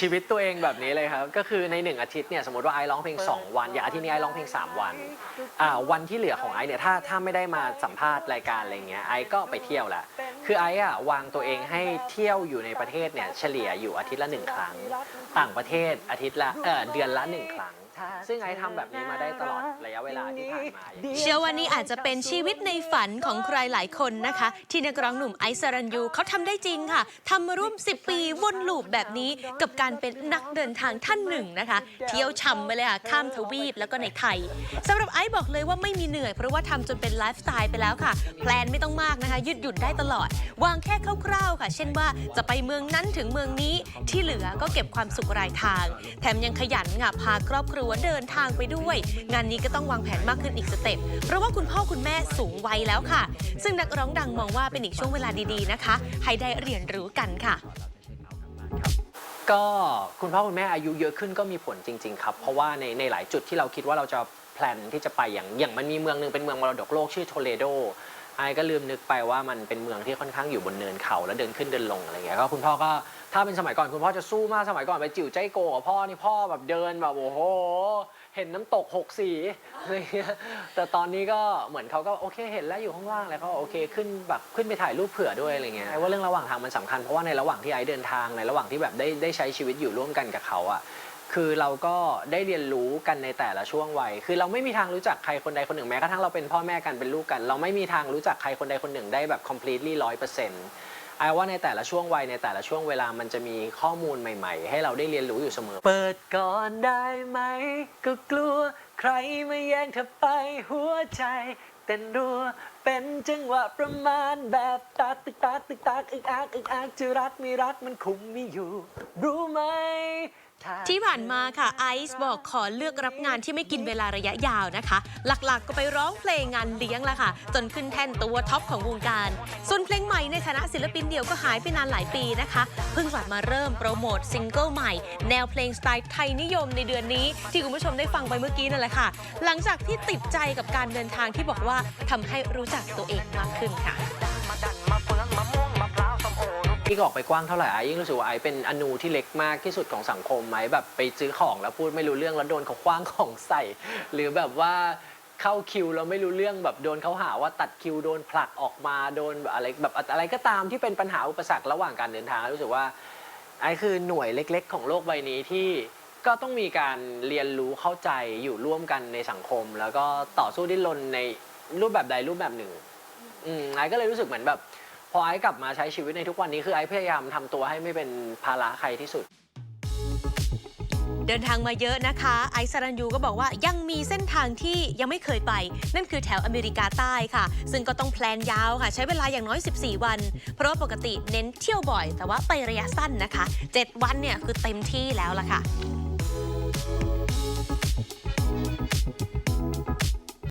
ชีวิตตัวเองแบบนี้เลยครับ ก็คือในหนึ่งอาทิตย์เนี่ยสมมติว่าไอร้องเพลง 2 วัน อย่างอาทิตย์นี้ไอร้องเพลง 3 วันอ่าวันที่เหลือของไอเนี่ยถ้าถ้าไม่ได้มาสัมภาษณ์รายการอะไรเงี้ยไอก็ไปเที่ยวแหละคือไออะวางตัวเองให้เที่ยวอยู่ในประเทศเนี่ยเฉลี่ยอยู่อาทิตย์ละหนึ่งครั้ง ต่างประเทศอาทิตย์ละเออเดือนละหนึ่งครั้ง ซึ่งไอซ์ทำแบบนี้มาได้ตลอดระยะเวลาที่ผ่านมาอย่างเชื่อว่านี่อาจจะเป็นชีวิตในฝันของใครหลายคนนะคะ ที่นักร้องหนุ่มไอซ์สรัญยูเขาทำได้จริงค่ะทำมาร่วม 10 ปีวนลูปแบบนี้กับการเป็นนักเดินทางท่านหนึ่งนะคะ เที่ยวช่ำไปเลยค่ะข้ามทวีปแล้วก็ในไทยสำหรับไอซ์บอกเลยว่าไม่มีเหนื่อย เพราะว่าทำจนเป็นไลฟ์สไตล์ไปแล้วค่ะ แพลนไม่ต้องมากนะคะ ยืดหยุ่นได้ตลอด วางแค่คร่าวๆค่ะ เช่นว่าจะไปเมืองนั้นถึงเมืองนี้ที่เหลือก็เก็บความสุขรายทาง แถมยังขยันค่ะพาครอบครัวเดินทางไปด้วย งานนี้ก็ต้องวางแผนมากขึ้นอีกสเต็ปเพราะว่าคุณพ่อคุณแม่สูงวัยแล้วค่ะ ซึ่งนักร้องดังมองว่าเป็นอีกช่วงเวลาดีๆนะคะ ให้ได้เรียนรู้กันค่ะ ก็คุณพ่อคุณแม่อายุเยอะขึ้นก็มีผลจริง ๆ ครับ เพราะว่าในในหลายจุดที่เราคิดว่าเราจะแพลนที่จะไปอย่างอย่างมันมีเมืองหนึ่งเป็นเมืองมรดกโลกชื่อโทเลโด ไอ้ก็ลืมนึกไปว่ามันเป็นเมืองที่ค่อนข้างอยู่บนเนินเขาแล้วเดินขึ้นเดินลงอะไรเงี้ยก็คุณพ่อก็ถ้าเป็นสมัยก่อนคุณพ่อจะสู้มากสมัยก่อนไปจิ๋วใจโกกับพ่อนี่พ่อแบบเดินแบบโอ้โห เห็นน้ำตกหกสีอะไรเงี้ยแต่ตอนนี้ก็เหมือนเขาก็โอเคเห็นแล้วอยู่ข้างล่างแล้วก็โอเคขึ้นแบบขึ้นไปถ่ายรูปเผื่อด้วยอะไรเงี้ยไอ้ว่าเรื่องระหว่างทางมันสำคัญเพราะว่าในระหว่างที่ไอ้เดินทางในระหว่างที่แบบได้ได้ใช้ชีวิตอยู่ร่วมกันกับเขาอะ คือเราก็ได้เรียนรู้กันในแต่ละช่วงวัย คือเราไม่มีทางรู้จักใครคนใดคนหนึ่งแม้กระทั่งเราเป็นพ่อแม่กันเป็นลูกกัน เราไม่มีทางรู้จักใครคนใดคนหนึ่งได้แบบ completely ร้อยเปอร์เซ็นต์ไอ้ว่าในแต่ละช่วงวัยในแต่ละช่วงเวลามันจะมีข้อมูลใหม่ ๆ ให้เราได้เรียนรู้อยู่เสมอ เปิดก่อนได้ไหม ก็กลัวใครมาแย่งเธอไปหัวใจเต้นรัวเป็นจังหวะประมาณแบบตักตึกตักตึกตักอึกอักอึกอักจะรักไม่รักมันคุมไม่อยู่ รู้ไหม ที่ผ่านมาค่ะไอซ์บอกขอเลือกรับงานที่ไม่กินเวลาระยะยาวนะคะ หลักๆก็ไปร้องเพลงงานเลี้ยงละค่ะ จนขึ้นแท่นตัวท็อปของวงการ ส่วนเพลงใหม่ในฐานะศิลปินเดี่ยวก็หายไปนานหลายปีนะคะ เพิ่งกลับมาเริ่มโปรโมทซิงเกิลใหม่ แนวเพลงสไตล์ไทยนิยมในเดือนนี้ ที่คุณผู้ชมได้ฟังไปเมื่อกี้นั่นแหละค่ะ หลังจากที่ติดใจกับการเดินทางที่บอกว่าทำให้รู้จักตัวเองมากขึ้นค่ะ ยิ่งออกไปกว้างเท่าไหร่ไอ้ยิ่งรู้สึกว่าไอ้เป็นอนูที่เล็กมากที่สุดของสังคมไหมแบบไปซื้อของแล้วพูดไม่รู้เรื่องแล้วโดนเขาคว้างของใส่ หรือแบบว่าเข้าคิวแล้วไม่รู้เรื่องแบบโดนเขาหาว่าตัดคิวโดนผลักออกมาโดนอะไรแบบอะไรก็ตามที่เป็นปัญหาอุปสรรคระหว่างการเดินทางรู้สึกว่าไอ้คือหน่วยเล็ก ๆ ของโลกใบนี้ที่ก็ต้องมีการเรียนรู้เข้าใจอยู่ร่วมกันในสังคม แล้วก็ต่อสู้ดิ้นรนในรูปแบบใดรูปแบบหนึ่งอืมไอ้ก็เลยรู้สึกเหมือนแบบ อไอ้กลับมาใช้ชีวิตในทุกวันนี้คือไอ้พยายามทำตัวให้ไม่เป็นภาระใครที่สุด เดินทางมาเยอะนะคะ ไอซ์สรันยูก็บอกว่ายังมีเส้นทางที่ยังไม่เคยไป นั่นคือแถวอเมริกาใต้ค่ะ ซึ่งก็ต้องแพลนยาวค่ะ ใช้เวลาอย่างน้อย 14 วัน เพราะว่าปกติเน้นเที่ยวบ่อย แต่ว่าไประยะสั้นนะคะ 7 วันเนี่ยคือเต็มที่แล้วล่ะค่ะ